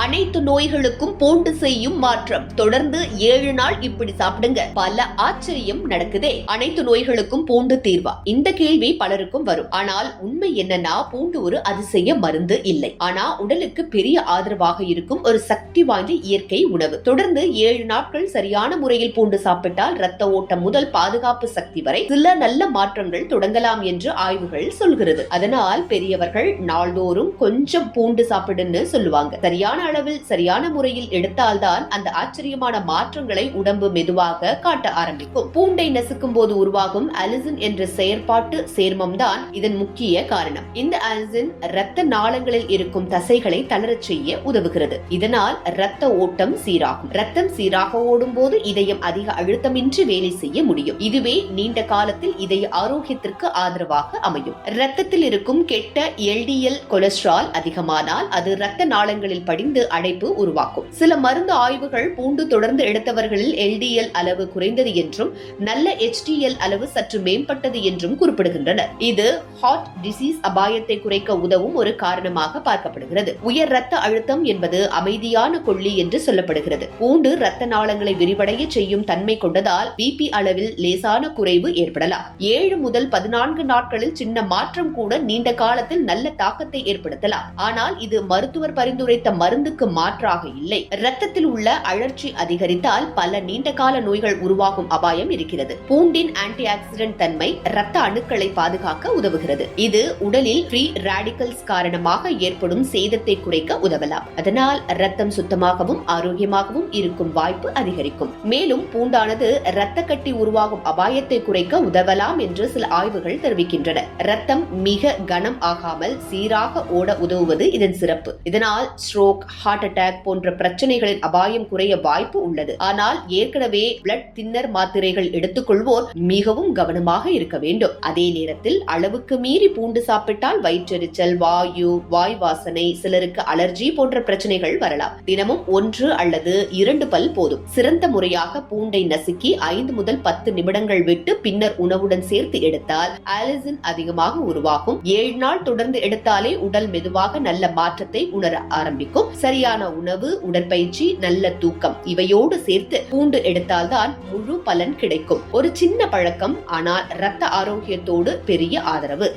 அனைத்து நோய்களுக்கும் பூண்டு செய்யும் மாற்றம். தொடர்ந்து ஏழு நாள் இப்படி சாப்பிடுங்க. பல ஆச்சரியம் நடக்குதே. அனைத்து நோய்களுக்கும் பூண்டு தீர்வா? இந்த கேள்வி பலருக்கும் வரும். ஆனால் உண்மை என்னன்னா பூண்டு ஒரு அதிசய மருந்து இல்லை. ஆனா உடலுக்கு பெரிய ஆதரவாக இருக்கும் ஒரு சக்தி வாய்ந்த இயற்கை உணவு. தொடர்ந்து ஏழு நாட்கள் சரியான முறையில் பூண்டு சாப்பிட்டால் ரத்த ஓட்டம் முதல் பாதுகாப்பு சக்தி வரை சில நல்ல மாற்றங்கள் தொடங்கலாம் என்று ஆய்வுகள் சொல்கிறது. அதனால் பெரியவர்கள் நாள்தோறும் கொஞ்சம் பூண்டு சாப்பிடுன்னு சொல்லுவாங்க. சரியான அளவில் சரியான முறையில் எடுத்தால்தான் அந்த ஆச்சரியமான மாற்றங்களை உடம்பு மெதுவாக காட்ட ஆரம்பிக்கும். பூண்டை நசுக்கும் போது உருவாகும் அலிசின் என்ற செயற்பாட்டு சேர்மம் தான் இதன் முக்கிய காரணம். இந்த அலிசின் இரத்த நாளங்களில் இருக்கும் தசைகளை தளரச் செய்ய உதவுகிறது. இதனால் இரத்த ஓட்டம் சீராகும். ரத்தம் சீராக ஓடும் போது இதயம் அதிக அழுத்தமின்றி வேலை செய்ய முடியும். இதுவே நீண்ட காலத்தில் இதய ஆரோக்கியத்திற்கு ஆதரவாக அமையும். ரத்தத்தில் இருக்கும் கெட்ட எல்டிஎல் கொலஸ்ட்ரால் அதிகமானால் அது இரத்த நாளங்களில் படிந்து அடைப்பு உருவாக்கும். சில மருந்து ஆய்வுகள் பூண்டு தொடர்ந்து எடுத்தவர்களில் எல்டிஎல் அளவு குறைந்தது என்றும் நல்ல எச்டிஎல் அளவு சற்று மேம்பட்டது என்றும் குறிப்பிடுகின்றனர். இது ஹார்ட் டிசீஸ் அபாயத்தை குறைக்க உதவும் ஒரு காரணமாக பார்க்கப்படுகிறது. உயர் ரத்த அழுத்தம் என்பது அமைதியான கொள்ளி என்று சொல்லப்படுகிறது. பூண்டு ரத்த நாளங்களை விரிவடைய செய்யும் தன்மை கொண்டதால் பிபி அளவில் லேசான குறைவு ஏற்படலாம். ஏழு முதல் பதினான்கு நாட்களில் சின்ன மாற்றம் கூட நீண்ட காலத்தில் நல்ல தாக்கத்தை ஏற்படுத்தலாம். ஆனால் இது மருத்துவர் பரிந்துரைத்த மருந்து மருந்துக்கு மாற்றாக இல்லை. இரத்தத்தில் உள்ள அழற்சி அதிகரித்தால் பல நீண்ட கால நோய்கள் உருவாகும் அபாயம் இருக்கிறது. பூண்டின் ஆன்டி ஆக்சிடென்ட் தன்மை இரத்த அணுக்களை பாதுகாக்க உதவுகிறது. இது உடலில் ஃப்ரீ ரேடிக்கல்ஸ் காரணமாக ஏற்படும் சேதத்தை குறைக்க உதவலாம். அதனால் ரத்தம் சுத்தமாகவும் ஆரோக்கியமாகவும் இருக்கும் வாய்ப்பு அதிகரிக்கும். மேலும் பூண்டானது இரத்த கட்டி உருவாகும் அபாயத்தை குறைக்க உதவலாம் என்று சில ஆய்வுகள் தெரிவிக்கின்றன. ரத்தம் மிக கனம் ஆகாமல் சீராக ஓட உதவுவது இதன் சிறப்பு. இதனால் ஸ்ட்ரோக் ஹார்ட் அட்டாக் போன்ற பிரச்சனைகளின் அபாயம் குறைய வாய்ப்பு உள்ளது. ஆனால் ஏற்கனவே பிளட் தின்னர் மாத்திரைகள் எடுத்துக்கொள்வோர் மிகவும் கவனமாக இருக்க வேண்டும். அதே நேரத்தில் அளவுக்கு மீறி பூண்டு சாப்பிட்டால் வயிற்றெரிச்சல் வாயு வாய் வாசனை சிலருக்கு அலர்ஜி போன்ற பிரச்சனைகள் வரலாம். தினமும் ஒன்று அல்லது இரண்டு பல் போதும். சிறந்த முறையாக பூண்டை நசுக்கி ஐந்து முதல் பத்து நிமிடங்கள் விட்டு பின்னர் உணவுடன் சேர்த்து எடுத்தால் ஆலிசின் அதிகமாக உருவாகும். ஏழு நாள் தொடர்ந்து எடுத்தாலே உடல் மெதுவாக நல்ல மாற்றத்தை உணர ஆரம்பிக்கும். சரியான உணவு உடற்பயிற்சி நல்ல தூக்கம் இவையோடு சேர்த்து பூண்டு எடுத்தால்தான் முழு பலன் கிடைக்கும். ஒரு சின்ன பழக்கம் ஆனால் ரத்த ஆரோக்கியத்தோடு பெரிய ஆதரவு.